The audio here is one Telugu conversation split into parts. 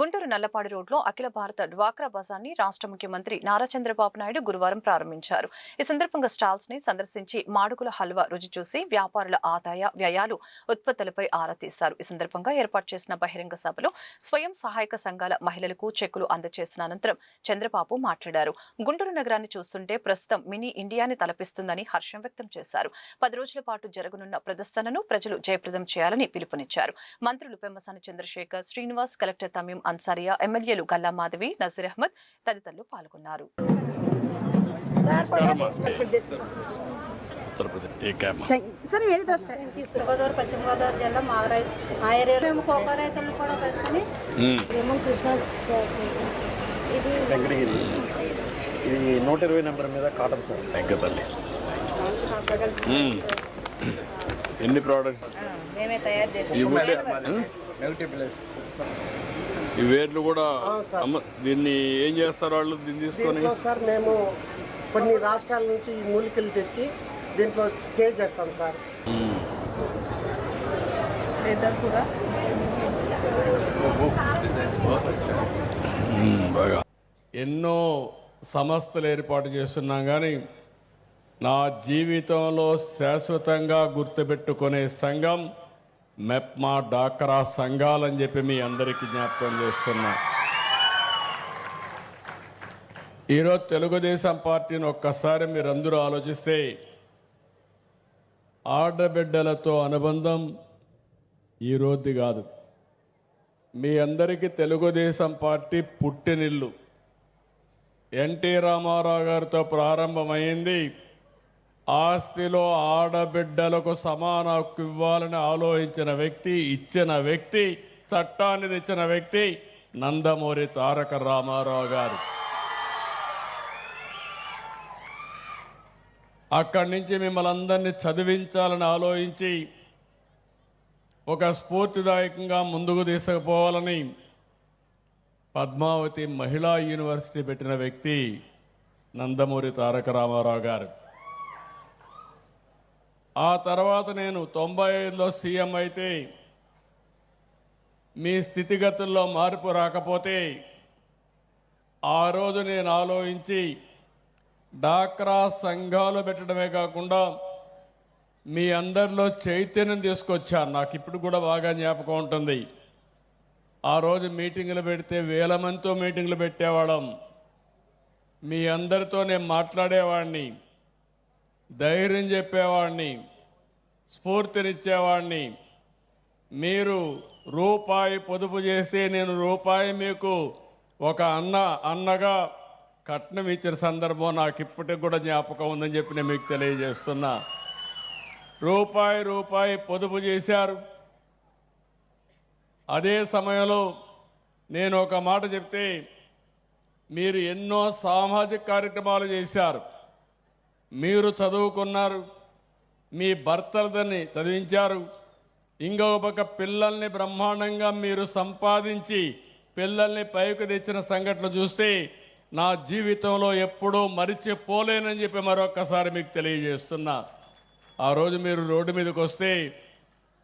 గుంటూరు నల్లపాడు రోడ్లో అఖిల భారత డ్వాక్రా బజార్ని రాష్ట్ర ముఖ్యమంత్రి నారా చంద్రబాబు నాయుడు గురువారం ప్రారంభించారు. ఈ సందర్భంగా స్టాల్స్ని సందర్శించి మాడుగుల హల్వా రుచి చూసి వ్యాపారుల ఆదాయ వ్యయాలు ఉత్పత్తులపై ఆరా తీశారు. ఈ సందర్భంగా ఏర్పాటు చేసిన బహిరంగ సభలో స్వయం సహాయక సంఘాల మహిళలకు చెక్కులు అందజేసిన అనంతరం చంద్రబాబు మాట్లాడారు. గుంటూరు నగరాన్ని చూస్తుంటే ప్రస్తుతం మినీ ఇండియాని తలపిస్తుందని హర్షం వ్యక్తం చేశారు. పది రోజుల పాటు జరగనున్న ప్రదర్శనను ప్రజలు జయప్రదం చేయాలని పిలుపునిచ్చారు. మంత్రులు పెమ్మసాని చంద్రశేఖర్ శ్రీనివాస్ కలెక్టర్ తమీం అన్సారియా ఎమ్మెల్యేలు గల్లా మాధవి నజీర్ అహ్మద్ తదితరులు పాల్గొన్నారు. సార్ ఏది గోదావరి పశ్చిమ గోదావరి జిల్లా మా రై మా ఏరియాలో మేము కోకో రైతులను కూడా పెట్టుకొని ఏమో క్రిస్మస్ ఇది వెంకటగిరి. ఇది నూట ఇరవై నెంబర్ మీద కాటన్ సార్. థ్యాంక్ యూ తల్లి. ఎన్ని ప్రోడక్ట్స్? మేమే తయారు చేసాం. ఈ వేర్లు కూడా అమ్మ దీన్ని ఏం చేస్తారు వాళ్ళు? దీన్ని తీసుకొని సార్ మేము కొన్ని రాష్ట్రాల నుంచి ఈ మూలికలు తెచ్చి దీంట్లో స్టే చేస్తాం సార్. బాగా. ఎన్నో సంస్థలు ఏర్పాటు చేస్తున్నాం కానీ నా జీవితంలో శాశ్వతంగా గుర్తుపెట్టుకునే సంఘం మెప్మా డాక్రా సంఘాలని చెప్పి మీ అందరికీ జ్ఞాపకం చేస్తున్నా. ఈరోజు తెలుగుదేశం పార్టీని ఒక్కసారి మీరందరూ ఆలోచిస్తే ఆడబిడ్డలతో అనుబంధం ఈరోజు కాదు. మీ అందరికీ తెలుగుదేశం పార్టీ పుట్టినిల్లు. ఎన్టీ రామారావు గారితో ప్రారంభమైంది. ఆస్తిలో ఆడబిడ్డలకు సమాన హక్కు ఇవ్వాలని ఆలోచించిన వ్యక్తి ఇచ్చిన వ్యక్తి చట్టాన్ని తెచ్చిన వ్యక్తి నందమూరి తారక రామారావు గారు. అక్కడి నుంచి మిమ్మల్ని అందరినీ చదివించాలని ఆలోచించి ఒక స్ఫూర్తిదాయకంగా ముందుకు తీసుకుపోవాలని పద్మావతి మహిళా యూనివర్సిటీ పెట్టిన వ్యక్తి నందమూరి తారక రామారావు గారు. ఆ తర్వాత నేను తొంభై ఐదులో సీఎం అయితే మీ స్థితిగతుల్లో మార్పు రాకపోతే ఆ రోజు నేను ఆలోచించి డాక్రా సంఘాలు పెట్టడమే కాకుండా మీ అందరిలో చైతన్యం తీసుకొచ్చాను. నాకు ఇప్పుడు కూడా బాగా జ్ఞాపకం ఉంటుంది. ఆ రోజు మీటింగులు పెడితే వేల మందితో మీటింగులు పెట్టేవాళ్ళం. మీ అందరితో నేను మాట్లాడేవాడిని. ధైర్యం చెప్పేవాడిని స్ఫూర్తినిచ్చేవాడిని మీరు రూపాయి పొదుపు చేస్తే నేను రూపాయి మీకు ఒక అన్న అన్నగా కట్నం ఇచ్చిన సందర్భం నాకు ఇప్పటికి కూడా జ్ఞాపకం ఉందని చెప్పి నేను మీకు తెలియజేస్తున్నా. రూపాయి రూపాయి పొదుపు చేశారు. అదే సమయంలో నేను ఒక మాట చెప్తే మీరు ఎన్నో సామాజిక కార్యక్రమాలు చేశారు. మీరు చదువుకున్నారు మీ భర్తలని చదివించారు ఇంకా ఒక పిల్లల్ని బ్రహ్మాండంగా మీరు సంపాదించి పిల్లల్ని పైకి తెచ్చిన సంఘటనలు చూస్తే నా జీవితంలో ఎప్పుడూ మరిచిపోలేనని చెప్పి మరొక్కసారి మీకు తెలియజేస్తున్నా. ఆ రోజు మీరు రోడ్డు మీదకి వస్తే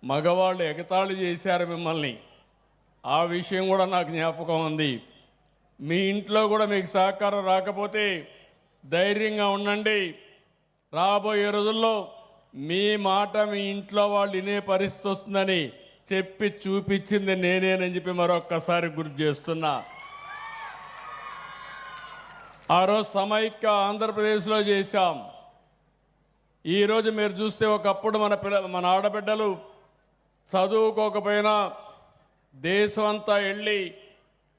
మగవాళ్ళు ఎగతాళి చేశారు మిమ్మల్ని. ఆ విషయం కూడా నాకు జ్ఞాపకం ఉంది. మీ ఇంట్లో కూడా మీకు సహకారం రాకపోతే ధైర్యంగా ఉండండి. రాబోయే రోజుల్లో మీ మాట మీ ఇంట్లో వాళ్ళు వినే పరిస్థితి వస్తుందని చెప్పి చూపించింది నేనేనని చెప్పి మరొక్కసారి గుర్తు చేస్తున్నా. ఆ రోజు సమైక్య ఆంధ్రప్రదేశ్లో చేశాం. ఈరోజు మీరు చూస్తే ఒకప్పుడు మన పిల్ల మన ఆడబిడ్డలు చదువుకోకపోయినా దేశం అంతా వెళ్ళి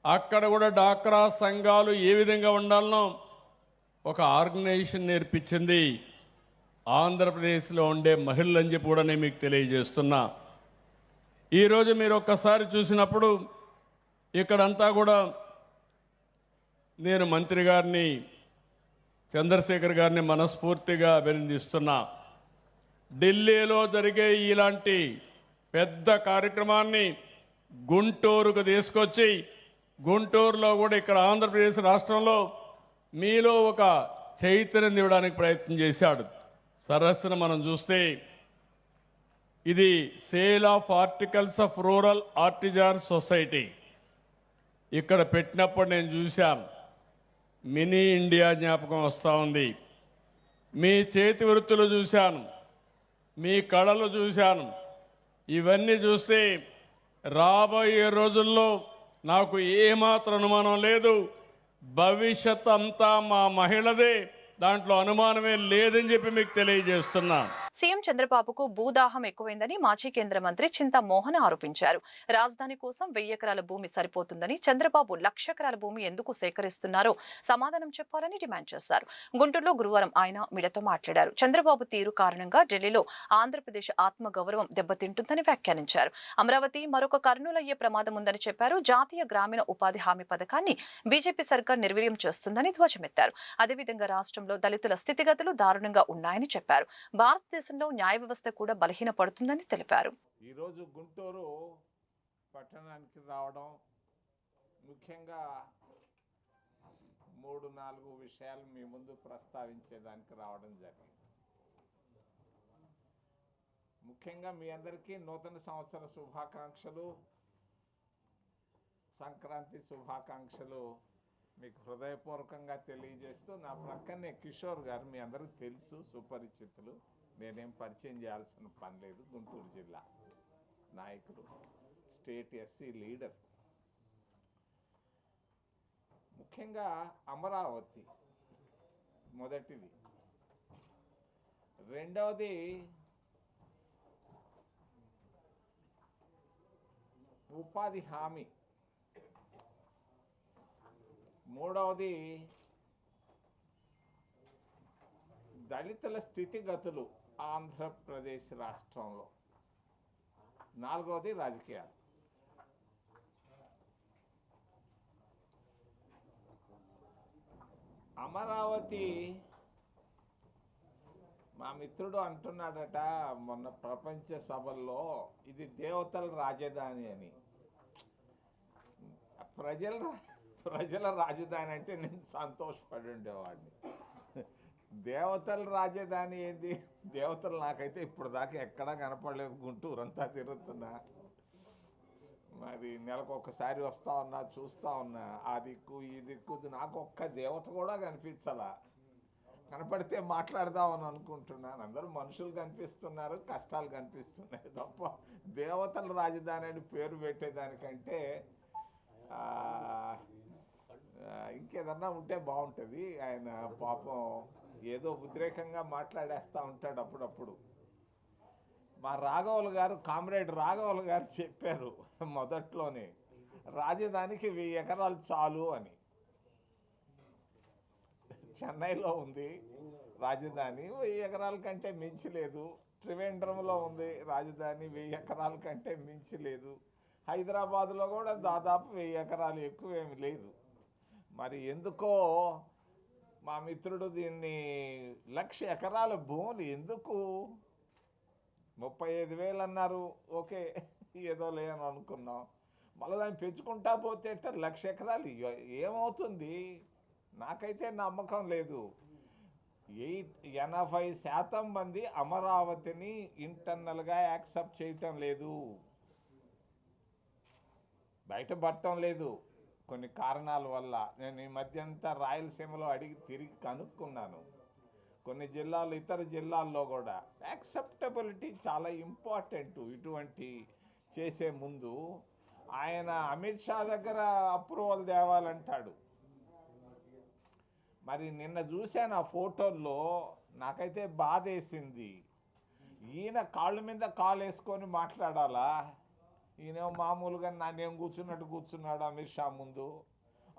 అక్కడ కూడా డాక్రా సంఘాలు ఏ విధంగా ఉండాలనో ఒక ఆర్గనైజేషన్ నేర్పించింది. ఆంధ్రప్రదేశ్లో ఉండే మహిళలు అని చెప్పి కూడా నేను మీకు తెలియజేస్తున్నా. ఈరోజు మీరు ఒక్కసారి చూసినప్పుడు ఇక్కడంతా కూడా నేను మంత్రి గారిని చంద్రశేఖర్ గారిని మనస్ఫూర్తిగా అభినందిస్తున్నా. ఢిల్లీలో జరిగే ఇలాంటి పెద్ద కార్యక్రమాన్ని గుంటూరుకు తీసుకొచ్చి గుంటూరులో కూడా ఇక్కడ ఆంధ్రప్రదేశ్ రాష్ట్రంలో మీలో ఒక చైతన్యం ఇవ్వడానికి ప్రయత్నం చేశాడు. సరస్సును మనం చూస్తే ఇది sale of articles of rural artisan society. ఇక్కడ పెట్టినప్పుడు నేను చూశాను మినీ ఇండియా జ్ఞాపకం వస్తూ ఉంది. మీ చేతి వృత్తులు చూశాను మీ కళలు చూశాను ఇవన్నీ చూస్తే రాబోయే రోజుల్లో నాకు ఏమాత్రం అనుమానం లేదు. భవిష్యత్ అంతా మా మహిళదే. దాంట్లో అనుమానమే లేదని చెప్పి మీకు తెలియజేస్తున్నా. సీఎం చంద్రబాబుకు భూదాహం ఎక్కువైందని మాజీ కేంద్ర మంత్రి చింతా మోహన్ ఆరోపించారు. రాజధాని కోసం వెయ్యి ఎకరాల భూమి సరిపోతుందని చంద్రబాబు లక్ష ఎకరాల భూమి ఎందుకు సేకరిస్తున్నారో సమాధానం చెప్పాలని డిమాండ్ చేశారు. గుంటూరులో గురువారం ఆయన మీడియాతో మాట్లాడారు. చంద్రబాబు తీరు కారణంగా ఢిల్లీలో ఆంధ్రప్రదేశ్ ఆత్మగౌరవం దెబ్బతింటుందని వ్యాఖ్యానించారు. అమరావతి మరొక కర్నూలయ్యే ప్రమాదం ఉందని చెప్పారు. జాతీయ గ్రామీణ ఉపాధి హామీ పథకాన్ని బీజేపీ సర్కార్ నిర్వీర్యం చేస్తుందని ధ్వజమెత్తారు. అదేవిధంగా రాష్ట్రంలో దళితుల స్థితిగతులు దారుణంగా ఉన్నాయని చెప్పారు. భారతదేశంలో న్యాయ వ్యవస్థ కూడా బలహీనపడుతుందని తెలిపారు. ఈరోజు గుంటూరు పట్టణానికి రావడం ముఖ్యంగా మూడు నాలుగు విషయాలు మీ ముందు ప్రస్తావించేదానికి రావడం జరిగింది. ముఖ్యంగా మీ అందరికీ నూతన సంవత్సర శుభాకాంక్షలు సంక్రాంతి శుభాకాంక్షలు మీకు హృదయపూర్వకంగా తెలియజేస్తూ నా ప్రక్కనే కిషోర్ గారు మీ అందరికీ తెలుసు సుపరిచితులు. నేనేం పరిచయం చేయాల్సిన పని లేదు. గుంటూరు జిల్లా నాయకులు స్టేట్ ఎస్సీ లీడర్. ముఖ్యంగా అమరావతి మొదటిది. రెండవది ఉపాధి హామీ. మూడవది దళితుల స్థితిగతులు ఆంధ్రప్రదేశ్ రాష్ట్రంలో. నాలుగవది రాజకీయాలు. అమరావతి మా మిత్రుడు అంటున్నాడట మొన్న ప్రపంచ సభల్లో ఇది దేవతల రాజధాని అని. ప్రజల ప్రజల రాజధాని అంటే నేను సంతోషపడి ఉండేవాడిని. దేవతల రాజధాని ఏంది? దేవతలు నాకైతే ఇప్పుడు దాకా ఎక్కడా కనపడలేదు. గుంటూరు అంతా తిరుగుతున్నా. మరి నెలకు ఒకసారి వస్తా ఉన్నా చూస్తా ఉన్నా. ఆ దిక్కు ఈ దిక్కు నాకు ఒక్క దేవత కూడా కనిపించలా. కనపడితే మాట్లాడదామని అనుకుంటున్నాను. అందరూ మనుషులు కనిపిస్తున్నారు కష్టాలు కనిపిస్తున్నాయి తప్ప దేవతల రాజధాని అని పేరు పెట్టేదానికంటే ఇంకేదన్నా ఉంటే బాగుంటుంది. ఆయన పాపం ఏదో ఉద్రేకంగా మాట్లాడేస్తూ ఉంటాడు అప్పుడప్పుడు. మా రాఘవులు గారు కామ్రేడ్ రాఘవులు గారు చెప్పారు మొదట్లోనే రాజధానికి వెయ్యి ఎకరాలు చాలు అని. చెన్నైలో ఉంది రాజధాని వెయ్యి ఎకరాల కంటే మించి లేదు. త్రివేంద్రంలో ఉంది రాజధాని వెయ్యి ఎకరాల కంటే మించి లేదు. హైదరాబాద్లో కూడా దాదాపు వెయ్యి ఎకరాలు ఎక్కువేమి లేదు. మరి ఎందుకో మా మిత్రుడు దీన్ని లక్ష ఎకరాల భూములు ఎందుకు? ముప్పై ఐదు వేలు అన్నారు. ఓకే ఏదో లేని అనుకున్నాం. మళ్ళీ దాన్ని పెంచుకుంటా పోతే లక్ష ఎకరాలు. ఏమవుతుంది? నాకైతే నమ్మకం లేదు. ఎయిట్ ఎనభై శాతం మంది అమరావతిని ఇంటర్నల్గా యాక్సెప్ట్ చేయటం లేదు. బయట పట్టడం లేదు. కొన్ని కారణాల వల్ల నేను ఈ మధ్య అంతా రాయలసీమలో అడిగి తిరిగి కనుక్కున్నాను. కొన్ని జిల్లాలు ఇతర జిల్లాల్లో కూడా యాక్సెప్టబిలిటీ చాలా ఇంపార్టెంట్ ఇటువంటి చేసే ముందు ఆయన అమిత్ షా దగ్గర అప్రూవల్ తేవాలంటాడు. మరి నిన్న చూశాను ఆ ఫోటోల్లో నాకైతే బాధేసింది. ఈయన కాళ్ళ మీద కాలు వేసుకొని మాట్లాడాలా? ఈయనేమో మామూలుగా నన్నేం కూర్చున్నట్టు కూర్చున్నాడు అమిత్ షా ముందు.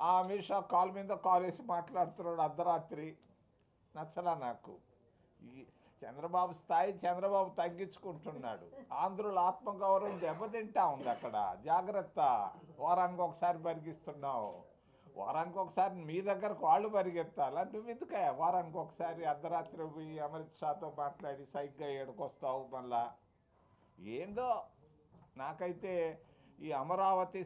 ఆ అమిత్ షా కాల్ మీద కాల్ వేసి మాట్లాడుతున్నాడు అర్ధరాత్రి. నచ్చలా నాకు. ఈ చంద్రబాబు స్థాయి చంద్రబాబు తగ్గించుకుంటున్నాడు. ఆంధ్రుల ఆత్మగౌరవం దెబ్బతింటా ఉంది అక్కడ. జాగ్రత్త. వారానికి ఒకసారి పరిగిస్తున్నావు వారానికి ఒకసారి మీ దగ్గరకు వాళ్ళు పరిగెత్తాలా? నువ్వు ఎందుకే వారానికి ఒకసారి అర్ధరాత్రి పోయి అమిత్ షాతో మాట్లాడి సైగ్గా ఏడుకొస్తావు మళ్ళా? ఏందో? నాకైతే ఈ అమరావతి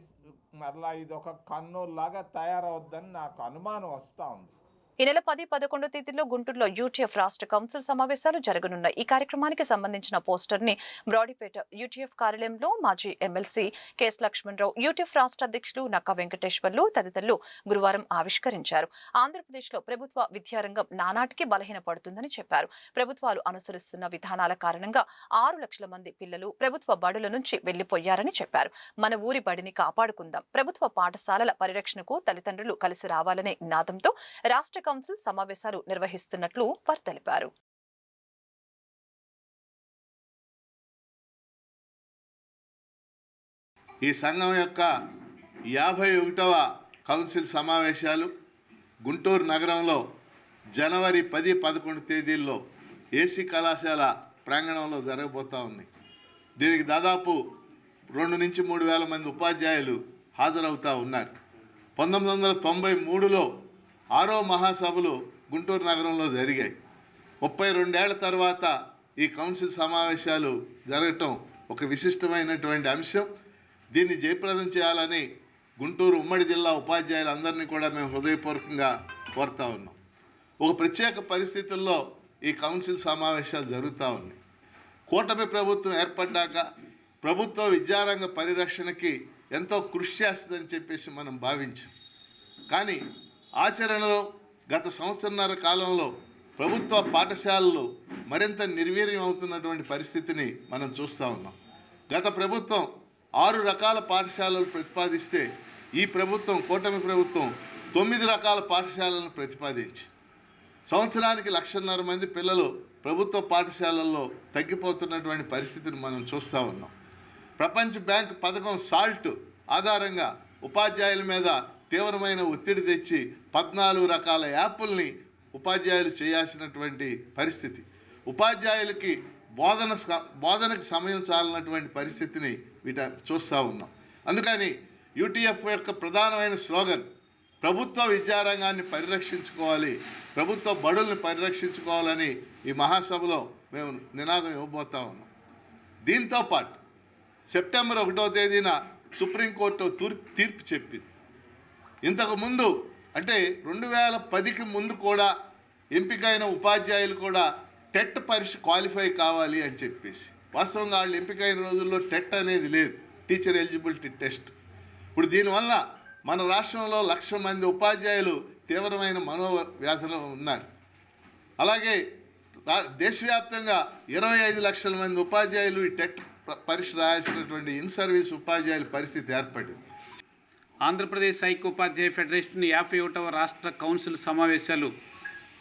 మరలా ఇది ఒక కన్నులాగా తయారవద్దని నాకు అనుమానం వస్తూ ఉంది. ఈ నెల పది పదకొండో తేదీలో గుంటూరులో యూటీఎఫ్ రాష్ట్ర కౌన్సిల్ సమావేశాలు జరగనున్నాయి. ఈ కార్యక్రమానికి సంబంధించిన పోస్టర్ని బ్రాడీపేట యూటీఎఫ్ కార్యాలయంలో మాజీ ఎమ్మెల్సీ కెఎస్ లక్ష్మణరావు యూటీఎఫ్ రాష్ట్ర అధ్యక్షులు నక్కా వెంకటేశ్వర్లు తదితరులు గురువారం ఆవిష్కరించారు. ఆంధ్రప్రదేశ్లో ప్రభుత్వ విద్యారంగం నానాటికి బలహీనపడుతుందని చెప్పారు. ప్రభుత్వాలు అనుసరిస్తున్న విధానాల కారణంగా ఆరు లక్షల మంది పిల్లలు ప్రభుత్వ బడుల నుంచి వెళ్ళిపోయారని చెప్పారు. మన ఊరి బడిని కాపాడుకుందాం. ప్రభుత్వ పాఠశాలల పరిరక్షణకు తల్లిదండ్రులు కలిసి రావాలనే నినాదంతో రాష్ట్ర కౌన్సిల్ సమావేశాలు నిర్వహిస్తున్నట్లు వారు తెలిపారు. ఈ సంఘం యొక్క యాభై ఒకటవ కౌన్సిల్ సమావేశాలు గుంటూరు నగరంలో జనవరి పది పదకొండు తేదీల్లో ఏసీ కళాశాల ప్రాంగణంలో జరగబోతూ ఉన్నాయి. దీనికి దాదాపు రెండు నుంచి మూడు వేల మంది ఉపాధ్యాయులు హాజరవుతూ ఉన్నారు. పంతొమ్మిది వందల తొంభై మూడులో ఆరో మహాసభలు గుంటూరు నగరంలో జరిగాయి. ముప్పై రెండేళ్ళ తర్వాత ఈ కౌన్సిల్ సమావేశాలు జరగటం ఒక విశిష్టమైనటువంటి అంశం. దీన్ని జయప్రదం చేయాలని గుంటూరు ఉమ్మడి జిల్లా ఉపాధ్యాయులందరినీ కూడా మేము హృదయపూర్వకంగా కోరుతా ఉన్నాం. ఒక ప్రత్యేక పరిస్థితుల్లో ఈ కౌన్సిల్ సమావేశాలు జరుగుతూ ఉన్నాయి. కూటమి ప్రభుత్వం ఏర్పడ్డాక ప్రభుత్వ విద్యారంగ పరిరక్షణకి ఎంతో కృషి చేస్తుందని చెప్పేసి మనం భావించాం. కానీ ఆచరణలో గత సంవత్సరన్నర కాలంలో ప్రభుత్వ పాఠశాలలు మరింత నిర్వీర్యం అవుతున్నటువంటి పరిస్థితిని మనం చూస్తూ ఉన్నాం. గత ప్రభుత్వం ఆరు రకాల పాఠశాలలు ప్రతిపాదిస్తే ఈ ప్రభుత్వం కూటమి ప్రభుత్వం తొమ్మిది రకాల పాఠశాలలను ప్రతిపాదించింది. సంవత్సరానికి లక్షన్నర మంది పిల్లలు ప్రభుత్వ పాఠశాలల్లో తగ్గిపోతున్నటువంటి పరిస్థితిని మనం చూస్తూ ఉన్నాం. ప్రపంచ బ్యాంక్ పథకం సాల్ట్ ఆధారంగా ఉపాధ్యాయుల మీద తీవ్రమైన ఒత్తిడి తెచ్చి పద్నాలుగు రకాల యాప్ల్ని ఉపాధ్యాయులు చేయాల్సినటువంటి పరిస్థితి. ఉపాధ్యాయులకి బోధన స- బోధనకు సమయం చాలనటువంటి పరిస్థితిని వీట చూస్తూ ఉన్నాం. అందుకని యూటీఎఫ్ యొక్క ప్రధానమైన స్లోగన్ ప్రభుత్వ విద్యారంగాన్ని పరిరక్షించుకోవాలి ప్రభుత్వ బడుల్ని పరిరక్షించుకోవాలని ఈ మహాసభలో మేము నినాదం ఇవ్వబోతా ఉన్నాం. దీంతో పాటు సెప్టెంబర్ ఒకటో తేదీన సుప్రీంకోర్టు తూర్పు తీర్పు చెప్పింది. ఇంతకు ముందు అంటే రెండు వేల పదికి ముందు కూడా ఎంపికైన ఉపాధ్యాయులు కూడా టెట్ పరీక్ష క్వాలిఫై కావాలి అని చెప్పేసి. వాస్తవంగా వాళ్ళు ఎంపికైన రోజుల్లో టెట్ అనేది లేదు టీచర్ ఎలిజిబిలిటీ టెస్ట్. ఇప్పుడు దీనివల్ల మన రాష్ట్రంలో లక్ష మంది ఉపాధ్యాయులు తీవ్రమైన మనోవ్యాధులు ఉన్నారు. అలాగే రా- దేశవ్యాప్తంగా ఇరవై ఐదు లక్షల మంది ఉపాధ్యాయులు ఈ టెట్ పరీక్ష రాయాల్సినటువంటి ఇన్ సర్వీస్ ఉపాధ్యాయుల పరిస్థితి ఏర్పడింది. ఆంధ్రప్రదేశ్ ఐక్యోపాధ్యాయ ఫెడరేషన్ యాభై ఒకటవ రాష్ట్ర కౌన్సిల్ సమావేశాలు.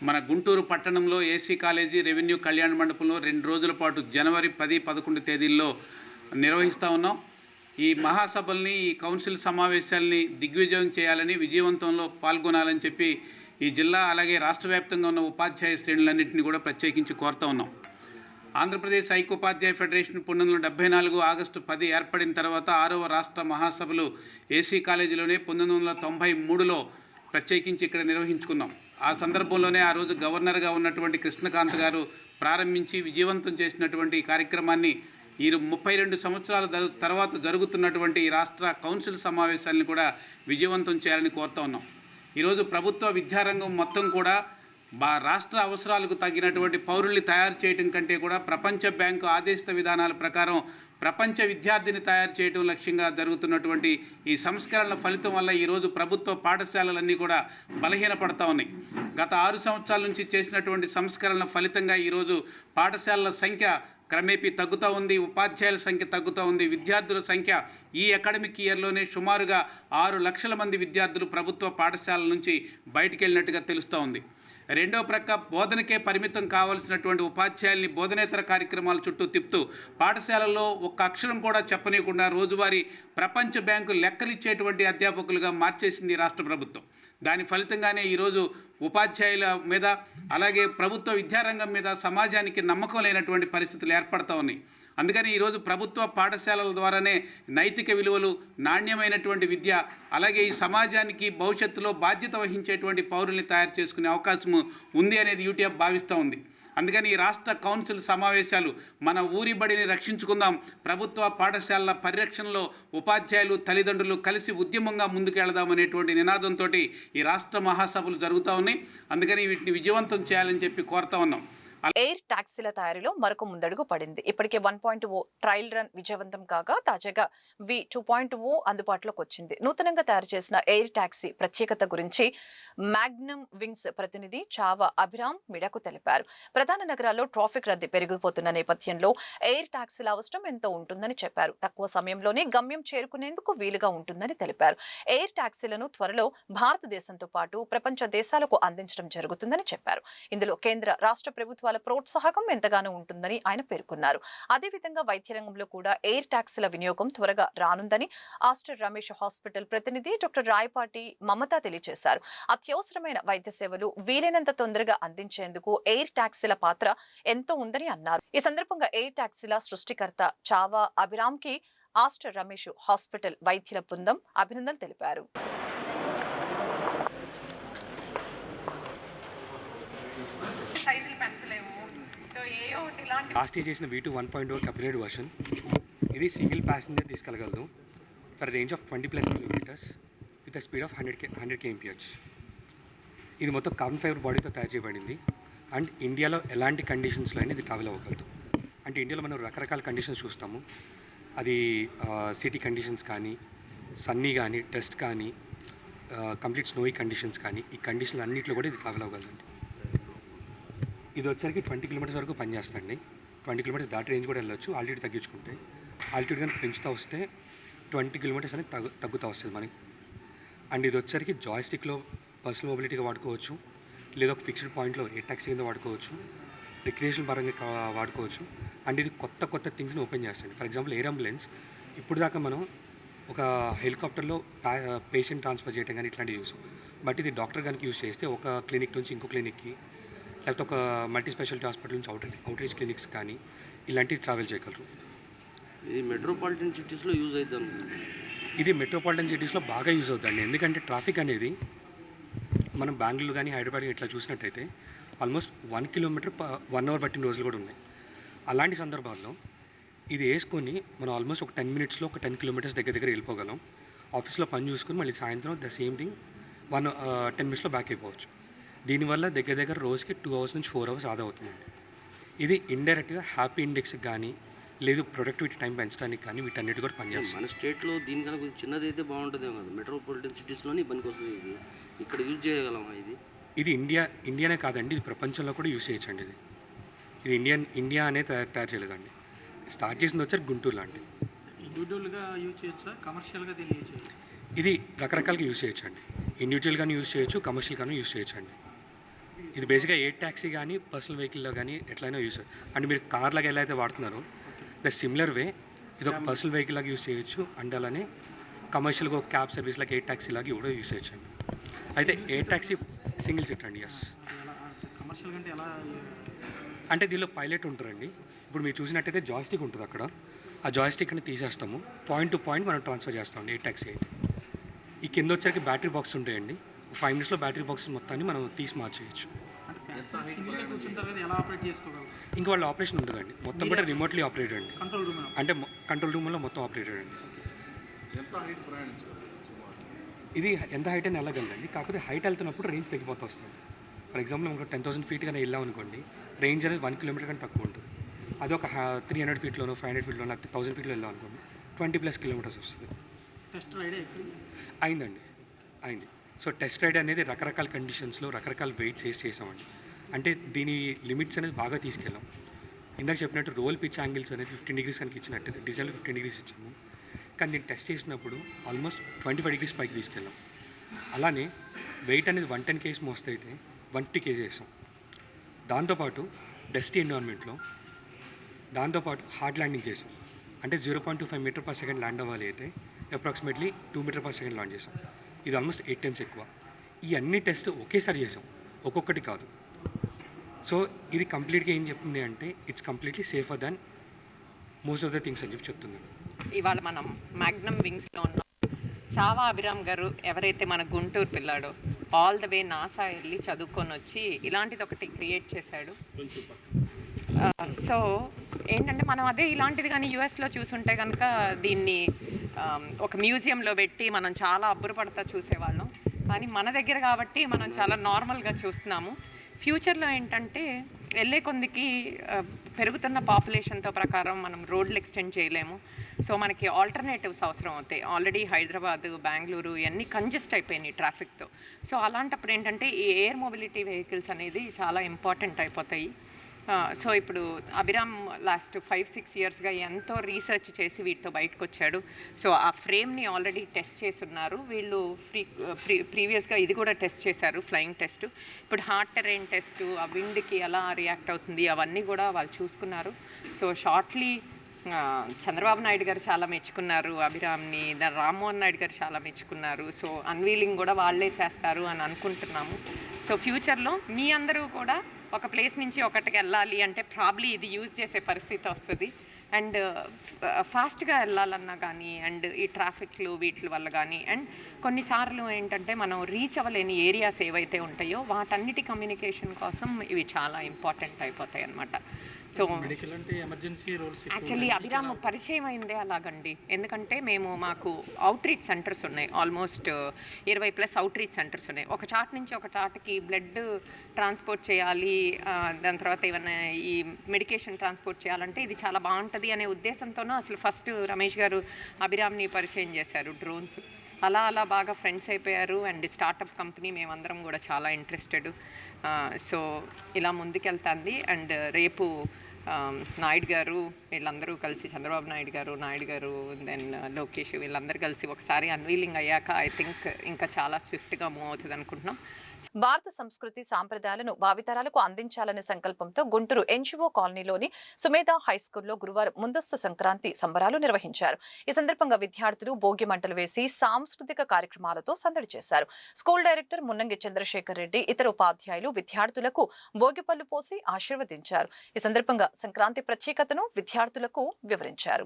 మన గుంటూరు పట్టణంలో ఏసీ కాలేజీ రెవెన్యూ కళ్యాణ మండపంలో రెండు రోజుల పాటు జనవరి పది పదకొండు తేదీల్లో నిర్వహిస్తూ ఉన్నాం. ఈ మహాసభల్ని ఈ కౌన్సిల్ సమావేశాల్ని దిగ్విజయం చేయాలని విజయవంతంలో పాల్గొనాలని చెప్పి ఈ జిల్లా అలాగే రాష్ట్ర వ్యాప్తంగా ఉన్న ఉపాధ్యాయ శ్రేణులన్నింటినీ కూడా ప్రత్యేకించి కోరుతా ఉన్నాం. ఆంధ్రప్రదేశ్ ఐక్యోపాధ్యాయ ఫెడరేషన్ పంతొమ్మిది వందల డెబ్బై నాలుగు ఆగస్టు పది ఏర్పడిన తర్వాత ఆరవ రాష్ట్ర మహాసభలు ఏసీ కాలేజీలోనే పంతొమ్మిది వందల తొంభై మూడులో ప్రత్యేకించి ఇక్కడ నిర్వహించుకున్నాం. ఆ సందర్భంలోనే ఆ రోజు గవర్నర్గా ఉన్నటువంటి కృష్ణకాంత్ గారు ప్రారంభించి విజయవంతం చేసినటువంటి ఈ కార్యక్రమాన్ని ఈ ముప్పై రెండు సంవత్సరాల తర్వాత జరుగుతున్నటువంటి రాష్ట్ర కౌన్సిల్ సమావేశాలను కూడా విజయవంతం చేయాలని కోరుతా ఉన్నాం. ఈరోజు ప్రభుత్వ విద్యారంగం మొత్తం కూడా బా రాష్ట్ర అవసరాలకు తగినటువంటి పౌరుల్ని తయారు చేయడం కంటే కూడా ప్రపంచ బ్యాంకు ఆదేశిత విధానాల ప్రకారం ప్రపంచ విద్యార్థిని తయారు చేయడం లక్ష్యంగా జరుగుతున్నటువంటి ఈ సంస్కరణల ఫలితం వల్ల ఈరోజు ప్రభుత్వ పాఠశాలలన్నీ కూడా బలహీనపడతా ఉన్నాయి. గత ఆరు సంవత్సరాల నుంచి చేసినటువంటి సంస్కరణల ఫలితంగా ఈరోజు పాఠశాలల సంఖ్య క్రమేపీ తగ్గుతూ ఉంది ఉపాధ్యాయుల సంఖ్య తగ్గుతూ ఉంది విద్యార్థుల సంఖ్య ఈ అకాడమిక్ ఇయర్లోనే సుమారుగా ఆరు లక్షల మంది విద్యార్థులు ప్రభుత్వ పాఠశాలల నుంచి బయటికి వెళ్ళినట్టుగా తెలుస్తూ ఉంది. రెండో ప్రక్క బోధనకే పరిమితం కావాల్సినటువంటి ఉపాధ్యాయుల్ని బోధనేతర కార్యక్రమాల చుట్టూ తిప్పుతూ పాఠశాలల్లో ఒక్క అక్షరం కూడా చెప్పనీయకుండా రోజువారీ ప్రపంచ బ్యాంకు లెక్కలిచ్చేటువంటి అధ్యాపకులుగా మార్చేసింది రాష్ట్ర ప్రభుత్వం. దాని ఫలితంగానే ఈరోజు ఉపాధ్యాయుల మీద అలాగే ప్రభుత్వ విద్యారంగం మీద సమాజానికి నమ్మకం లేనటువంటి పరిస్థితులు ఏర్పడతా ఉన్నాయి. అందుకని ఈరోజు ప్రభుత్వ పాఠశాలల ద్వారానే నైతిక విలువలు నాణ్యమైనటువంటి విద్య అలాగే ఈ సమాజానికి భవిష్యత్తులో బాధ్యత వహించేటువంటి పౌరుల్ని తయారు చేసుకునే అవకాశం ఉంది అనేది యూటీఎఫ్ భావిస్తూ ఉంది. అందుకని ఈ రాష్ట్ర కౌన్సిల్ సమావేశాలు మన ఊరి బడిని రక్షించుకుందాం. ప్రభుత్వ పాఠశాలల పరిరక్షణలో ఉపాధ్యాయులు తల్లిదండ్రులు కలిసి ఉద్యమంగా ముందుకెళ్దాం అనేటువంటి నినాదంతో ఈ రాష్ట్ర మహాసభలు జరుగుతూ ఉన్నాయి. అందుకని వీటిని విజయవంతం చేయాలని చెప్పి కోరుతా ఉన్నాం. ఎయిర్ టాక్సీల తయారీలో మరొక ముందడుగు పడింది. ఇప్పటికే one point O trial run విజయవంతం కాగా తాజాగా వి టూ పాయింట్ ఓ అందుబాటులోకి వచ్చింది. నూతనంగా తయారు చేసిన ఎయిర్ టాక్సీ ప్రత్యేకత గురించి మ్యాగ్నమ్ వింగ్స్ ప్రతినిధి చావా అభిరామ్ మిడకు తెలిపారు. ప్రధాన నగరాల్లో ట్రాఫిక్ రద్దీ పెరిగిపోతున్న నేపథ్యంలో ఎయిర్ టాక్సీల అవసరం ఎంతో ఉంటుందని చెప్పారు. తక్కువ సమయంలోనే గమ్యం చేరుకునేందుకు వీలుగా ఉంటుందని తెలిపారు. ఎయిర్ టాక్సీలను త్వరలో భారతదేశంతో పాటు ప్రపంచ దేశాలకు అందించడం జరుగుతుందని చెప్పారు. ఇందులో కేంద్ర రాష్ట్ర ప్రభుత్వాల ప్రోత్సాహకం ఎంతగానో ఉంటుందని ఆయన పేర్కొన్నారు. అదేవిధంగా వైద్య రంగంలో కూడా ఎయిర్ ట్యాక్సీల వినియోగం త్వరగా రానుందని ఆస్టర్ రమేష్ హాస్పిటల్ ప్రతినిధి డాక్టర్ రాయపాటి మమత తెలియజేశారు. అత్యవసరమైన వైద్య సేవలు వీలైనంత తొందరగా అందించేందుకు ఎయిర్ ట్యాక్సీల పాత్ర ఎంతో ఉందని అన్నారు. ఈ సందర్భంగా ఎయిర్ టాక్సీల సృష్టికర్త చావా అభిరామ్కి ఆస్టర్ రమేష్ హాస్పిటల్ వైద్యుల బృందం అభినందనలు తెలిపారు సైజులు పెంచలేము సో ఏ ఒకటి ఇలాంటి లాస్ట్ ఇయర్ చేసిన V two one point one upgrade version ఇది single passenger తీసుకెళ్ళగలదు for range of twenty plus kilometers with speed of hundred K hundred KMPH ఇది మొత్తం కార్బన్ ఫైబర్ బాడీతో తయారు చేయబడింది. అండ్ ఇండియాలో ఎలాంటి కండిషన్స్లో అయినా ఇది ట్రావెల్ అవ్వగలదు. అంటే ఇండియాలో మనం రకరకాల కండిషన్స్ చూస్తాము. అది సిటీ కండిషన్స్ కానీ సన్నీ కానీ డస్ట్ కానీ కంప్లీట్ స్నోయి కండిషన్స్ కానీ ఈ కండిషన్ అన్నింటిలో కూడా ఇది ట్రావెల్ అవ్వగలదండి. ఇది వచ్చరికి ట్వంటీ కిలోమీటర్స్ వరకు పనిచేస్తుంది ట్వంటీ కిలోమీటర్స్ దాటి రేంజ్ కూడా వెళ్ళొచ్చు. ఆల్టిట్యూడ్ తగ్గించుకుంటే ఆల్టిట్యూడ్ కానీ పెంచుతూ వస్తే ట్వంటీ కిలోమీటర్స్ అనేది తగ్గు తగ్గుతూ వస్తుంది మనకి. అండ్ ఇది వచ్చరికి జాయిస్టిక్లో పర్సనల్ మొబిలిటీగా వాడుకోవచ్చు. లేదా ఒక ఫిక్స్డ్ పాయింట్లో ఏ ట్యాక్సీ కింద వాడుకోవచ్చు. రిక్రియేషన్ పరంగా వాడుకోవచ్చు. అండ్ ఇది కొత్త కొత్త థింగ్స్ని ఓపెన్ చేస్తుంది. ఫర్ ఎగ్జాంపుల్ ఎయిర్ అంబులెన్స్ ఇప్పుడు దాకా మనం ఒక హెలికాప్టర్లో పేషెంట్ ట్రాన్స్ఫర్ చేయడం కానీ ఇట్లాంటివి యూస్ బట్ ఇది డాక్టర్ కనుక యూస్ చేస్తే ఒక క్లినిక్ నుంచి ఇంకో క్లినిక్కి లేకపోతే ఒక మల్టీ స్పెషాలిటీ హాస్పిటల్ నుంచి అవుట్ అవుట్రీచ్ క్లినిక్స్ కానీ ఇలాంటివి ట్రావెల్ చేయగలరు. ఇది మెట్రోపాలిటన్ సిటీస్లో యూజ్ అవుతాం ఇది మెట్రోపాలిటన్ సిటీస్లో బాగా యూజ్ అవుతుంది ఎందుకంటే ట్రాఫిక్ అనేది మనం బెంగళూరు కానీ హైదరాబాద్ ఇట్లా చూసినట్టయితే almost one kilometer one hour పట్టిన రోజులు కూడా ఉన్నాయి. అలాంటి సందర్భాల్లో ఇది వేసుకొని మనం ఆల్మోస్ట్ ఒక టెన్ మినిట్స్లో ఒక టెన్ కిలోమీటర్స్ దగ్గర దగ్గర వెళ్ళిపోగలం. ఆఫీస్లో పని చూసుకొని మళ్ళీ సాయంత్రం the same thing one ten మినిట్స్లో బ్యాక్ అయిపోవచ్చు. దీనివల్ల దగ్గర దగ్గర రోజుకి టూ అవర్స్ నుంచి ఫోర్ అవర్స్ ఆదా అవుతుందండి. ఇది ఇండైరెక్ట్గా హ్యాపీ ఇండెక్స్ కానీ లేదు ప్రొడక్టివిటీ టైం పెంచడానికి కానీ వీటన్నిటి కూడా పనిచేస్తుంది. మన స్టేట్లో దీనికన్నా కొంచెం చిన్నది అయితే బాగుంటుందేమో కదా. మెట్రోపాలిటన్ సిటీస్లోనే పనికి వస్తుంది ఇది. ఇక్కడ యూజ్ చేయగలమా ఇది? ఇది ఇండియా ఇండియానే కాదండి ఇది ప్రపంచంలో కూడా యూస్ చేయొచ్చండి ఇది. ఇది ఇండియన్ ఇండియా అనే తయారు తయారు చేయలేదండి. స్టార్ట్ చేసింది వచ్చారు గుంటూరు లాంటి. ఇండివిజువల్గా యూజ్ చేయొచ్చా? కమర్షియల్గా దీన్ని యూజ్ చేయొచ్చు? ఇది రకరకాలుగా యూస్ చేయొచ్చు అండి ఇండివిజువల్గానే యూస్ చేయొచ్చు కమర్షియల్ కానీ యూస్ చేయొచ్చు అండి ఇది బేసిక్గా ఏ ట్యాక్సీ కానీ పర్సనల్ వెహికల్లో కానీ ఎట్లయినా యూస్ అంటే మీరు కార్ లాగా ఎలా అయితే వాడుతున్నారో. ద సిమిలర్ వే ఇది ఒక పర్సనల్ వెహికల్ లాగా యూస్ చేయొచ్చు. అండ్ అలానే కమర్షియల్గా ఒక క్యాబ్ సర్వీస్ లాగా ఏ ట్యాక్సీ లాగా కూడా యూస్ చేయొచ్చు. అండి అయితే ఏ ట్యాక్సీ సింగిల్ సీట్ అండి? ఎస్ అంటే దీనిలో పైలట్ ఉంటారండి. ఇప్పుడు మీరు చూసినట్టయితే జాయిస్టిక్ ఉంటుంది అక్కడ. ఆ జాయిస్టిక్ అని తీసేస్తాము. పాయింట్ టు పాయింట్ మనం ట్రాన్స్ఫర్ చేస్తామండి ఏ ట్యాక్సీ అయితే. ఈ కింద వచ్చరికి బ్యాటరీ బాక్స్ ఉంటాయండి. ఫైవ్ మినిట్స్లో బ్యాటరీ బాక్స్ మొత్తాన్ని మనం తీసి మార్చేయచ్చు. ఇంకా వాళ్ళ ఆపరేషన్ ఉండదండి మొత్తం కూడా రిమోట్లీ ఆపరేటెడ్ అండి. కంట్రోల్ రూమ్ అంటే కంట్రోల్ రూమ్లో మొత్తం ఆపరేటెడ్ అండి. ఇది ఎంత హైట్ అయినా వెళ్ళగలదండి కాకపోతే హైట్ వెళ్తున్నప్పుడు రేంజ్ తగ్గిపోతూ వస్తుంది. ఫర్ ఎగ్జాంపుల్ మనకు టెన్ థౌసండ్ ఫీట్ కానీ వెళ్ళాం అనుకోండి రేంజ్ అనేది వన్ కిలోమీటర్ కంటే తక్కువ ఉంటుంది. అది ఒక త్రీ హండ్రెడ్ ఫీట్లోనో ఫైవ్ హండ్రెడ్ ఫీట్లోనో లేకపోతే థౌసండ్ ఫీట్లో వెళ్ళాం అనుకోండి ట్వంటీ ప్లస్ కిలోమీటర్స్ వస్తుంది. టెస్ట్ రైడ్ అయిందండి. అయింది. సో టెస్ట్ రైడ్ అనేది రకరకాల కండిషన్స్లో రకరకాల వెయిట్స్ వేసి చేసామండి. అంటే దీని లిమిట్స్ అనేది బాగా తీసుకెళ్ళాం. ఇందాక చెప్పినట్టు రోల్ పిచ్ యాంగిల్స్ అనేది ఫిఫ్టీన్ డిగ్రీస్ కనుక ఇచ్చినట్టు డిజైన్ ఫిఫ్టీన్ డిగ్రీస్ ఇచ్చాము. కానీ దీన్ని టెస్ట్ చేసినప్పుడు ఆల్మోస్ట్ ట్వంటీ ఫైవ్ డిగ్రీస్ పైకి తీసుకెళ్ళాం. అలానే వెయిట్ అనేది వన్ టెన్ కేజీ మోస్ట్ అయితే వన్ ఫిఫ్టీ కేజీ వేసాం. దాంతోపాటు డస్టీ ఎన్విరాన్మెంట్లో దాంతోపాటు హార్డ్ ల్యాండింగ్ చేసాం. అంటే zero point two five metre per second land అవ్వాలి అయితే approximately two metre per second launch చేసాం. ఇది ఆల్మోస్ట్ ఎయిట్ టైమ్స్ ఎక్కువ. ఈ అన్ని టెస్ట్ ఒకేసారి చేసాం. ఒక్కొక్కటి కాదు. సో ఇది కంప్లీట్గా ఏం చెప్తుంది అంటే it's completely safer than most of the things అని చెప్పి చెప్తుంది ఇవాళ మనం మ్యాగ్నమ్ వింగ్స్లో ఉన్నాం. చావా అభిరామ్ గారు ఎవరైతే మన గుంటూరు పిల్లాడో ఆల్ ద వే నాసా వెళ్ళి చదువుకొని వచ్చి ఇలాంటిది ఒకటి క్రియేట్ చేశాడు. సో ఏంటంటే మనం అదే ఇలాంటిది కానీ యూఎస్లో చూసుంటే కనుక దీన్ని ఆమ్, ఒక మ్యూజియంలో పెట్టి మనం చాలా అబ్బురపడతా చూసేవాళ్ళం. కానీ మన దగ్గర కాబట్టి మనం చాలా నార్మల్గా చూస్తున్నాము. ఫ్యూచర్లో ఏంటంటే వెళ్ళే కొందికి పెరుగుతున్న పాపులేషన్తో ప్రకారం మనం రోడ్లు ఎక్స్టెండ్ చేయలేము. సో మనకి ఆల్టర్నేటివ్స్ అవసరం అవుతాయి. ఆల్రెడీ హైదరాబాద్ బెంగళూరు ఇవన్నీ కంజెస్ట్ అయిపోయినాయి ట్రాఫిక్తో. సో అలాంటప్పుడు ఏంటంటే ఈ ఎయిర్ మొబిలిటీ వెహికల్స్ అనేది చాలా ఇంపార్టెంట్ అయిపోతాయి. సో ఇప్పుడు అభిరామ్ లాస్ట్ ఫైవ్ సిక్స్ ఇయర్స్గా ఎంతో రీసెర్చ్ చేసి వీటితో బయటకు వచ్చాడు సో ఆ ఫ్రేమ్ని ఆల్రెడీ టెస్ట్ చేసి ఉన్నారు వీళ్ళు ఫ్రీ ప్రీ ప్రీవియస్గా ఇది కూడా టెస్ట్ చేశారు ఫ్లయింగ్ టెస్ట్. ఇప్పుడు హార్ట్ టెరైన్ టెస్ట్ ఆ విండ్కి ఎలా రియాక్ట్ అవుతుంది అవన్నీ కూడా వాళ్ళు చూసుకున్నారు. సో షార్ట్లీ చంద్రబాబు నాయుడు గారు చాలా మెచ్చుకున్నారు అభిరామ్ని దాని రామ్మోహన్ నాయుడు గారు చాలా మెచ్చుకున్నారు. సో అన్వీలింగ్ కూడా వాళ్ళే చేస్తారు అని అనుకుంటున్నాము. సో ఫ్యూచర్లో మీ అందరూ కూడా ఒక ప్లేస్ నుంచి ఒకటికి వెళ్ళాలి అంటే ప్రాబ్లీ ఇది యూజ్ చేసే పరిస్థితి వస్తుంది. అండ్ ఫాస్ట్గా uh, uh, వెళ్ళాలన్నా కానీ అండ్ ఈ ట్రాఫిక్లు వీటి వల్ల కానీ అండ్ కొన్నిసార్లు ఏంటంటే మనం రీచ్ అవ్వలేని ఏరియాస్ ఏవైతే ఉంటాయో వాటన్నిటి కమ్యూనికేషన్ కోసం ఇవి చాలా ఇంపార్టెంట్ అయిపోతాయి అన్నమాట సో యాక్చువల్లీ అభిరామ్ పరిచయం అయిందే అలాగండి. ఎందుకంటే మేము మాకు అవుట్ రీచ్ సెంటర్స్ ఉన్నాయి ఆల్మోస్ట్ ఇరవై ప్లస్ అవుట్ రీచ్ సెంటర్స్ ఉన్నాయి. ఒక చాట్ నుంచి ఒక చాట్కి బ్లడ్ ట్రాన్స్పోర్ట్ చేయాలి దాని తర్వాత ఏమన్నా ఈ మెడికేషన్ ట్రాన్స్పోర్ట్ చేయాలంటే ఇది చాలా బాగుంటుంది అనే ఉద్దేశంతోనూ అసలు ఫస్ట్ రమేష్ గారు అభిరామ్ని పరిచయం చేశారు డ్రోన్స్ అలా అలా బాగా ఫ్రెండ్స్ అయిపోయారు అండ్ స్టార్టప్ కంపెనీ మేమందరం కూడా చాలా ఇంట్రెస్టెడ్ సో ఇలా ముందుకెళ్తుంది. అండ్ రేపు ఆమ్, Um, నాయుడు గారు వీళ్ళందరూ కలిసి చంద్రబాబు నాయుడు గారు నాయుడు గారు దెన్ uh, లోకేష్ వీళ్ళందరూ కలిసి ఒకసారి అన్వీలింగ్ అయ్యాక ఐ థింక్ ఇంకా చాలా స్విఫ్ట్గా మూవ్ అవుతుంది అనుకుంటున్నాం. భారత సంస్కృతి సాంప్రదాయాలను భావితరాలకు అందించాలనే సంకల్పంతో గుంటూరు ఎన్జిఓ కాలనీలోని సుమేధ హైస్కూల్లో గురువారం ముందస్తు సంక్రాంతి సంబరాలు నిర్వహించారు. ఈ సందర్భంగా విద్యార్థులు భోగి మంటలు వేసి సాంస్కృతిక కార్యక్రమాలతో సందడి చేశారు. స్కూల్ డైరెక్టర్ మున్నంగి చంద్రశేఖర్ రెడ్డి ఇతర ఉపాధ్యాయులు విద్యార్థులకు భోగిపళ్ళు పోసి ఆశీర్వదించారు. ఈ సందర్భంగా సంక్రాంతి ప్రత్యేకతను విద్యార్థులకు వివరించారు.